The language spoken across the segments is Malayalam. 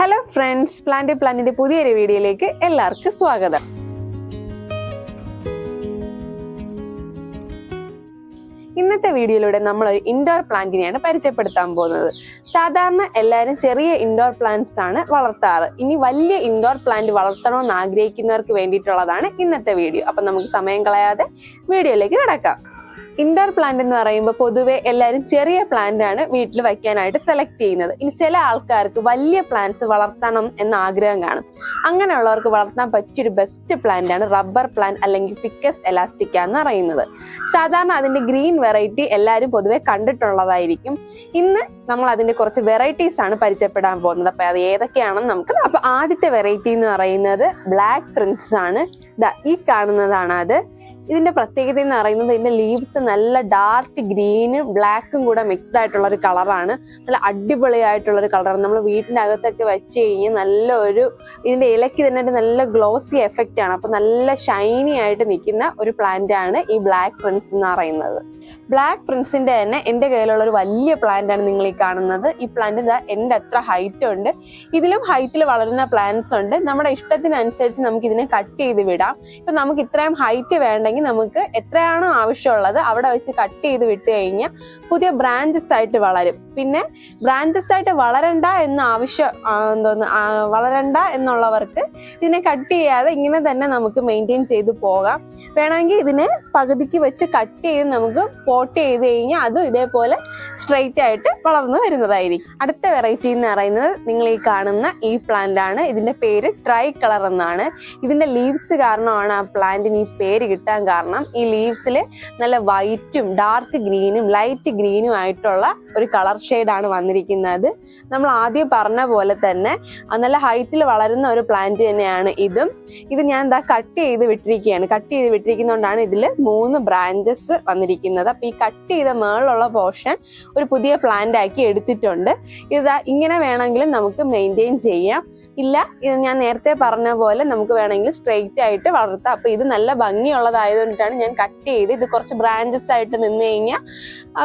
ഹലോ ഫ്രണ്ട്സ് പ്ലാന്റ് പ്ലാന്റിന്റെ പുതിയൊരു വീഡിയോയിലേക്ക് എല്ലാവർക്കും സ്വാഗതം. ഇന്നത്തെ വീഡിയോയിലൂടെ നമ്മൾ ഒരു ഇൻഡോർ പ്ലാന്റിനെയാണ് പരിചയപ്പെടുത്താൻ പോകുന്നത്. സാധാരണ എല്ലാവരും ചെറിയ ഇൻഡോർ പ്ലാന്റ്സ് ആണ് വളർത്താറ്. ഇനി വലിയ ഇൻഡോർ പ്ലാന്റ് വളർത്തണമെന്ന് ആഗ്രഹിക്കുന്നവർക്ക് വേണ്ടിയിട്ടുള്ളതാണ് ഇന്നത്തെ വീഡിയോ. അപ്പം നമുക്ക് സമയം കളയാതെ വീഡിയോയിലേക്ക് കിടക്കാം. ഇൻഡോർ പ്ലാന്റ് എന്ന് പറയുമ്പോൾ പൊതുവെ എല്ലാവരും ചെറിയ പ്ലാന്റ് ആണ് വീട്ടിൽ വയ്ക്കാനായിട്ട് സെലക്ട് ചെയ്യുന്നത്. ഇനി ചില ആൾക്കാർക്ക് വലിയ പ്ലാന്റ്സ് വളർത്തണം എന്ന ആഗ്രഹം കാണും. അങ്ങനെയുള്ളവർക്ക് വളർത്താൻ പറ്റിയൊരു ബെസ്റ്റ് പ്ലാന്റ് ആണ് റബ്ബർ പ്ലാന്റ് അല്ലെങ്കിൽ ഫിക്കസ് എലാസ്റ്റിക്ക എന്ന് പറയുന്നത്. സാധാരണ അതിന്റെ ഗ്രീൻ വെറൈറ്റി എല്ലാവരും പൊതുവെ കണ്ടിട്ടുള്ളതായിരിക്കും. ഇന്ന് നമ്മൾ അതിന്റെ കുറച്ച് വെറൈറ്റീസ് ആണ് പരിചയപ്പെടാൻ പോകുന്നത്. അപ്പൊ അത് ഏതൊക്കെയാണെന്ന് നമുക്ക്. അപ്പൊ ആദ്യത്തെ വെറൈറ്റി എന്ന് പറയുന്നത് ബ്ലാക്ക് പ്രിൻസ് ആണ്. ഈ കാണുന്നതാണ് അത്. ഇതിന്റെ പ്രത്യേകത എന്ന് പറയുന്നത് ഇതിന്റെ ലീവ്സ് നല്ല ഡാർക്ക് ഗ്രീനും ബ്ലാക്കും കൂടെ മിക്സ്ഡ് ആയിട്ടുള്ള ഒരു കളറാണ് നല്ല അടിപൊളിയായിട്ടുള്ള ഒരു കളറാണ് നമ്മൾ വീടിന്റെ അകത്തൊക്കെ വെച്ച് കഴിഞ്ഞാൽ നല്ല ഒരു ഇതിന്റെ ഇലയ്ക്ക് തന്നെ ഒരു നല്ല ഗ്ലോസി എഫക്റ്റ് ആണ്. അപ്പൊ നല്ല ഷൈനി ആയിട്ട് നിൽക്കുന്ന ഒരു പ്ലാന്റ് ആണ് ഈ ബ്ലാക്ക് പ്രിൻസ് എന്ന് പറയുന്നത്. ബ്ലാക്ക് പ്രിൻസിന്റെ തന്നെ എന്റെ കയ്യിലുള്ള ഒരു വലിയ പ്ലാന്റ് ആണ് നിങ്ങൾ ഈ കാണുന്നത്. ഈ പ്ലാന്റ് ഇതാ എന്റെ അത്ര ഹൈറ്റ് ഉണ്ട്. ഇതിലും ഹൈറ്റിൽ വളരുന്ന പ്ലാന്റ്സ് ഉണ്ട്. നമ്മുടെ ഇഷ്ടത്തിനനുസരിച്ച് നമുക്ക് ഇതിനെ കട്ട് ചെയ്ത് വിടാം. ഇപ്പൊ നമുക്ക് ഇത്രയും ഹൈറ്റ് വേണ്ടെങ്കിൽ നമുക്ക് എത്രയാണോ ആവശ്യമുള്ളത് അവിടെ വെച്ച് കട്ട് ചെയ്ത് വിട്ട് കഴിഞ്ഞാൽ പുതിയ ബ്രാഞ്ചസ് ആയിട്ട് വളരും. പിന്നെ ബ്രാഞ്ചസ് ആയിട്ട് വളരണ്ട എന്ന ആവശ്യം എന്തോന്ന് വളരണ്ട എന്നുള്ളവർക്ക് ഇതിനെ കട്ട് ചെയ്യാതെ ഇങ്ങനെ തന്നെ നമുക്ക് മെയിന്റെയിൻ ചെയ്ത് പോകാം. വേണമെങ്കിൽ ഇതിനെ പകുതിക്ക് വെച്ച് കട്ട് ചെയ്ത് നമുക്ക് പോട്ട് ചെയ്ത് കഴിഞ്ഞാൽ അതും ഇതേപോലെ സ്ട്രെയിറ്റ് ആയിട്ട് വളർന്നു വരുന്നതായിരിക്കും. അടുത്ത വെറൈറ്റി എന്ന് പറയുന്നത് നിങ്ങൾ ഈ കാണുന്ന ഈ പ്ലാന്റ് ആണ്. ഇതിന്റെ പേര് ട്രൈ കളർ എന്നാണ്. ഇതിന്റെ ലീവ്സ് കാരണമാണ് ആ പ്ലാന്റിന് ഈ പേര് കിട്ടാൻ കാരണം. ഈ ലീവ്സിൽ നല്ല വൈറ്റും ഡാർക്ക് ഗ്രീനും ലൈറ്റ് ഗ്രീനും ആയിട്ടുള്ള ഒരു കളർ ആണ് വന്നിരിക്കുന്നത്. നമ്മൾ ആദ്യം പറഞ്ഞ പോലെ തന്നെ നല്ല ഹൈറ്റിൽ വളരുന്ന ഒരു പ്ലാന്റ് തന്നെയാണ് ഇതും. ഇത് ഞാൻ എന്താ കട്ട് ചെയ്ത് വിട്ടിരിക്കുകയാണ്. കട്ട് ചെയ്ത് വിട്ടിരിക്കുന്നതുകൊണ്ടാണ് ഇതിൽ മൂന്ന് ബ്രാഞ്ചസ് വന്നിരിക്കുന്നത്. അപ്പൊ ഈ കട്ട് ചെയ്ത മേളിലുള്ള പോർഷൻ ഒരു പുതിയ പ്ലാന്റ് ആക്കി എടുത്തിട്ടുണ്ട്. ഇത് ഇങ്ങനെ വേണമെങ്കിലും നമുക്ക് മെയിന്റെയിൻ ചെയ്യാം. ഇല്ല ഇത് ഞാൻ നേരത്തെ പറഞ്ഞ പോലെ നമുക്ക് വേണമെങ്കിൽ സ്ട്രെയിറ്റ് ആയിട്ട് വളർത്താം. അപ്പൊ ഇത് നല്ല ഭംഗിയുള്ളതായതുകൊണ്ടാണ് ഞാൻ കട്ട് ചെയ്ത് ഇത് കുറച്ച് ബ്രാഞ്ചസ് ആയിട്ട് നിന്ന് കഴിഞ്ഞാൽ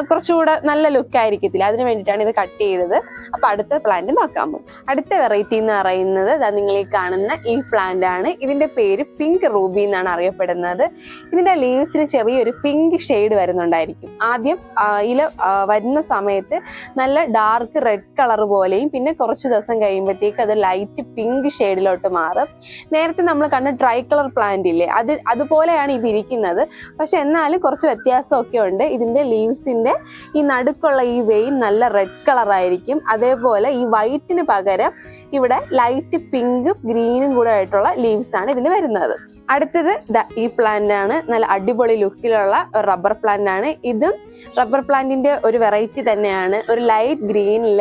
കുറച്ചുകൂടെ നല്ല ലുക്ക് ആയിരിക്കത്തില്ല. അതിന് വേണ്ടിയിട്ടാണ് ഇത് കട്ട് ചെയ്തത്. അപ്പൊ അടുത്ത പ്ലാന്റ് നോക്കാൻ പോകും. അടുത്ത വെറൈറ്റി എന്ന് പറയുന്നത് ദാ നിങ്ങൾ ഈ കാണുന്ന ഈ പ്ലാന്റ് ആണ്. ഇതിന്റെ പേര് പിങ്ക് റൂബി എന്നാണ് അറിയപ്പെടുന്നത്. ഇതിന്റെ ലീവ്സിന് ചെറിയൊരു പിങ്ക് ഷെയ്ഡ് വരുന്നുണ്ടായിരിക്കും. ആദ്യം ആ, ഇല വരുന്ന സമയത്ത് നല്ല ഡാർക്ക് റെഡ് കളർ പോലെയും പിന്നെ കുറച്ച് ദിവസം കഴിയുമ്പോഴത്തേക്ക് അത് ലൈറ്റ് പിങ്ക് ഷെയ്ഡിലോട്ട് മാറും. നേരത്തെ നമ്മൾ കണ്ട ട്രൈ കളർ പ്ലാന്റ് ഇല്ലേ അത് അതുപോലെയാണ് ഇത് ഇരിക്കുന്നത്. പക്ഷെ എന്നാലും കുറച്ച് വ്യത്യാസമൊക്കെ ഉണ്ട്. ഇതിന്റെ ലീവ്സിന്റെ ഈ നടുക്കുള്ള ഈ വെയിൻ നല്ല റെഡ് കളർ ആയിരിക്കും. അതേപോലെ ഈ വൈറ്റിന് പകരം ഇവിടെ ലൈറ്റ് പിങ്കും ഗ്രീനും കൂടെ ആയിട്ടുള്ള ലീവ്സാണ് ഇതിന് വരുന്നത്. അടുത്തത് ഈ പ്ലാന്റ് ആണ്. നല്ല അടിപൊളി ലുക്കിലുള്ള റബ്ബർ പ്ലാന്റ് ആണ്. ഇതും റബ്ബർ പ്ലാന്റിന്റെ ഒരു വെറൈറ്റി തന്നെയാണ്. ഒരു ലൈറ്റ് ഗ്രീനിൽ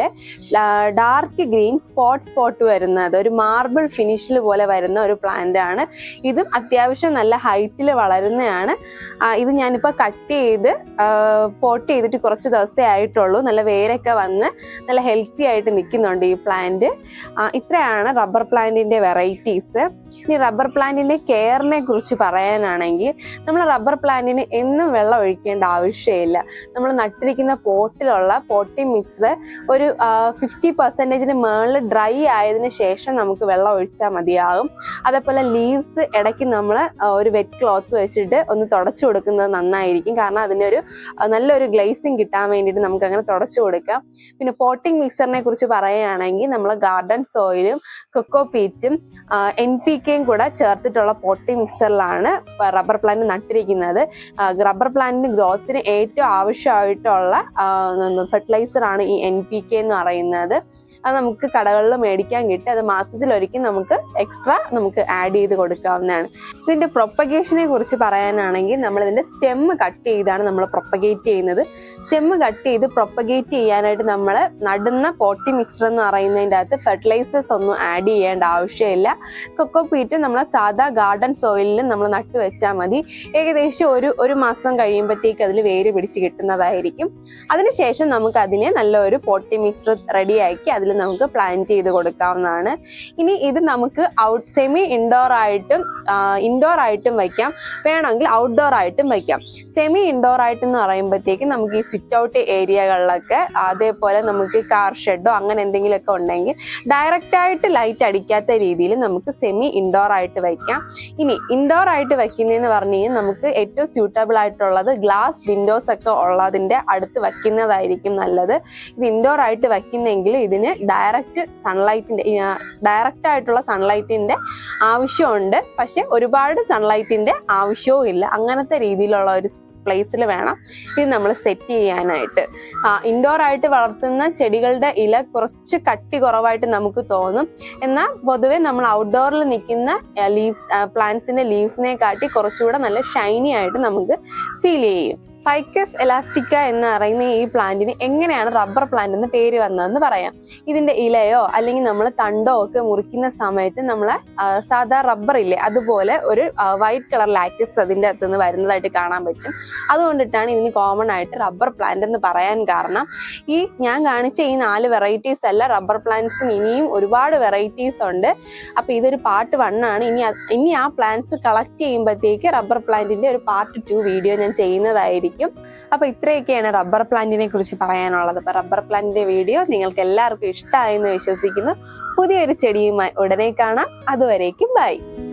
ഡാർക്ക് ഗ്രീൻ സ്പോട്ട് സ്പോട്ട് വരുന്നത്. ഒരു മാർബിൾ ഫിനിഷിൽ പോലെ വരുന്ന ഒരു പ്ലാന്റ് ആണ്. ഇതും അത്യാവശ്യം നല്ല ഹൈറ്റിൽ വളരുന്നതാണ് ഇത് ഞാനിപ്പോൾ കട്ട് ചെയ്ത് പോട്ട് ചെയ്തിട്ട് കുറച്ച് ദിവസമേ ആയിട്ടുള്ളൂ. നല്ല വേരൊക്കെ വന്ന് നല്ല ഹെൽത്തി ആയിട്ട് നിൽക്കുന്നുണ്ട് ഈ പ്ലാന്റ് ഇത്രയാണ് റബ്ബർ പ്ലാന്റിന്റെ വെറൈറ്റീസ് ഇനി റബ്ബർ പ്ലാന്റിന്റെ കെയറിനെ കുറിച്ച് പറയാനാണെങ്കിൽ നമ്മൾ റബ്ബർ പ്ലാന്റിന് എന്നും വെള്ളം ഒഴിക്കേണ്ട ആവശ്യമില്ല. നമ്മൾ നട്ടിരിക്കുന്ന പോട്ടിലുള്ള പോട്ടി മിക്സ്ഡ് ഒരു ഫിഫ്റ്റി പെർസെന്റേജിന് മുകളിൽ ഡ്രൈ ആയതിനു ശേഷം നമുക്ക് വെള്ളം ഒഴിച്ചാൽ മതിയാകും. അതേപോലെ ലീവ്സ് ഇടയ്ക്ക് നമ്മൾ ഒരു വെറ്റ് ക്ലോത്ത് വെച്ചിട്ട് ഒന്ന് തുടച്ചു കൊടുക്കുന്നത് നന്നായിരിക്കും. കാരണം അതിനൊരു നല്ലൊരു ഗ്ലേസിങ് കിട്ടാൻ വേണ്ടിയിട്ട് നമുക്ക് അങ്ങനെ തുടച്ചു കൊടുക്കാം. പിന്നെ പോട്ടിംഗ് മിക്സറിനെ കുറിച്ച് പറയുകയാണെങ്കിൽ നമ്മൾ ഗാർഡൻ സോയിലും കൊക്കോ പീറ്റും എൻ പി കെയും കൂടെ ചേർത്തിട്ടുള്ള പോട്ടിംഗ് മിക്സറിലാണ് റബ്ബർ പ്ലാന്റ് നട്ടിരിക്കുന്നത്. റബ്ബർ പ്ലാന്റിന് ഗ്രോത്തിന് ഏറ്റവും ആവശ്യമായിട്ടുള്ള ഫെർട്ടിലൈസർ ആണ് ഈ എൻ പി കെ എന്ന് പറയുന്നത്. അത് നമുക്ക് കടകളിൽ മേടിക്കാൻ കിട്ടും. അത് മാസത്തിലൊരിക്കൽ നമുക്ക് എക്സ്ട്രാ നമുക്ക് ആഡ് ചെയ്ത് കൊടുക്കാവുന്നതാണ്. ഇതിന്റെ പ്രൊപ്പഗേഷനെ കുറിച്ച് പറയാനാണെങ്കിൽ നമ്മൾ ഇതിന്റെ സ്റ്റെം കട്ട് ചെയ്താണ് നമ്മൾ പ്രൊപ്പഗേറ്റ് ചെയ്യുന്നത്. സ്റ്റെമ്മ് കട്ട് ചെയ്ത് പ്രൊപ്പഗേറ്റ് ചെയ്യാനായിട്ട് നമ്മൾ നടുന്ന പോട്ടി മിക്സർ എന്ന് പറയുന്നതിന്റെ അകത്ത് ഫെർട്ടിലൈസേഴ്സ് ഒന്നും ആഡ് ചെയ്യേണ്ട ആവശ്യമില്ല. കൊക്കോ പീറ്റ് നമ്മൾ സാധാ ഗാർഡൻ സോയിലിൽ നമ്മൾ നട്ടു വെച്ചാൽ മതി. ഏകദേശം ഒരു ഒരു മാസം കഴിയുമ്പോഴത്തേക്ക് അതിൽ വേര് പിടിച്ച് കിട്ടുന്നതായിരിക്കും. അതിനുശേഷം നമുക്ക് അതിനെ നല്ലൊരു പോട്ടി മിക്സർ റെഡിയാക്കി അതിൽ നമുക്ക് പ്ലാൻ ചെയ്ത് കൊടുക്കാവുന്നതാണ്. ഇനി ഇത് നമുക്ക് ഔട്ട് സെമി ഇൻഡോർ ആയിട്ടും ഇൻഡോർ ആയിട്ടും വയ്ക്കാം വേണമെങ്കിൽ ഔട്ട്ഡോർ ആയിട്ടും വയ്ക്കാം സെമി ഇൻഡോർ ആയിട്ടെന്ന് പറയുമ്പോഴത്തേക്കും നമുക്ക് ഈ സിറ്റ് ഔട്ട് ഏരിയകളിലൊക്കെ അതേപോലെ നമുക്ക് കാർ ഷെഡോ അങ്ങനെ എന്തെങ്കിലുമൊക്കെ ഉണ്ടെങ്കിൽ ഡയറക്റ്റ് ആയിട്ട് ലൈറ്റ് അടിക്കാത്ത രീതിയിൽ നമുക്ക് സെമി ഇൻഡോർ ആയിട്ട് വയ്ക്കാം ഇനി ഇൻഡോർ ആയിട്ട് വയ്ക്കുന്നതെന്ന് പറഞ്ഞു കഴിഞ്ഞാൽ നമുക്ക് ഏറ്റവും സ്യൂട്ടബിൾ ആയിട്ടുള്ളത് ഗ്ലാസ് വിൻഡോസ് ഒക്കെ ഉള്ളതിന്റെ അടുത്ത് വയ്ക്കുന്നതായിരിക്കും നല്ലത്. ഇത് ഇൻഡോർ ആയിട്ട് വയ്ക്കുന്നെങ്കിൽ ഇതിന് ഡയറക്റ്റ് സൺലൈറ്റിന്റെ ഡയറക്റ്റ് ആയിട്ടുള്ള സൺലൈറ്റിന്റെ ആവശ്യമുണ്ട്. പക്ഷെ ഒരുപാട് സൺലൈറ്റിന്റെ ആവശ്യവും ഇല്ല. അങ്ങനത്തെ രീതിയിലുള്ള ഒരു പ്ലേസിൽ വേണം ഇത് നമ്മൾ സെറ്റ് ചെയ്യാനായിട്ട്. ഇൻഡോർ ആയിട്ട് വളർത്തുന്ന ചെടികളുടെ ഇല കുറച്ച് കട്ടി കുറവായിട്ട് നമുക്ക് തോന്നും. എന്നാൽ പൊതുവെ നമ്മൾ ഔട്ട്ഡോറിൽ നിൽക്കുന്ന ലീവ്സ് പ്ലാന്റ്സിന്റെ ലീവ്സിനെ കാട്ടി കുറച്ചുകൂടെ നല്ല ഷൈനി ആയിട്ട് നമുക്ക് ഫീൽ ചെയ്യും. ഫൈക്കസ് എലാസ്റ്റിക്ക എന്ന് പറയുന്ന ഈ പ്ലാന്റിന് എങ്ങനെയാണ് റബ്ബർ പ്ലാന്റ് എന്ന് പേര് വന്നതെന്ന് പറയാം. ഇതിന്റെ ഇലയോ അല്ലെങ്കിൽ നമ്മൾ തണ്ടോ ഒക്കെ മുറിക്കുന്ന സമയത്ത് നമ്മൾ സാധാ റബ്ബർ ഇല്ലേ അതുപോലെ ഒരു വൈറ്റ് കളർ ലാറ്റിക്സ് അതിന്റെ അകത്ത് നിന്ന് വരുന്നതായിട്ട് കാണാൻ പറ്റും. അതുകൊണ്ടിട്ടാണ് ഇതിന് കോമൺ ആയിട്ട് റബ്ബർ പ്ലാന്റ് എന്ന് പറയാൻ കാരണം. ഈ ഞാൻ കാണിച്ച ഈ നാല് വെറൈറ്റീസ് അല്ല റബ്ബർ പ്ലാന്റ്സിന് ഇനിയും ഒരുപാട് വെറൈറ്റീസ് ഉണ്ട്. അപ്പോൾ ഇതൊരു പാർട്ട് വൺ ആണ്. ഇനി ഇനി ആ പ്ലാന്റ്സ് കളക്ട് ചെയ്യുമ്പോഴത്തേക്ക് റബ്ബർ പ്ലാന്റിന്റെ ഒരു പാർട്ട് ടു വീഡിയോ ഞാൻ ചെയ്യുന്നതായിരിക്കും. അപ്പൊ ഇത്രയൊക്കെയാണ് റബ്ബർ പ്ലാന്റിനെ കുറിച്ച് പറയാനുള്ളത്. അപ്പൊ റബ്ബർ പ്ലാന്റിന്റെ വീഡിയോ നിങ്ങൾക്ക് എല്ലാവർക്കും ഇഷ്ടമായെന്ന് വിശ്വസിക്കുന്നു. പുതിയൊരു ചെടിയുമായി ഉടനെ കാണാം. അതുവരേക്കും ബൈ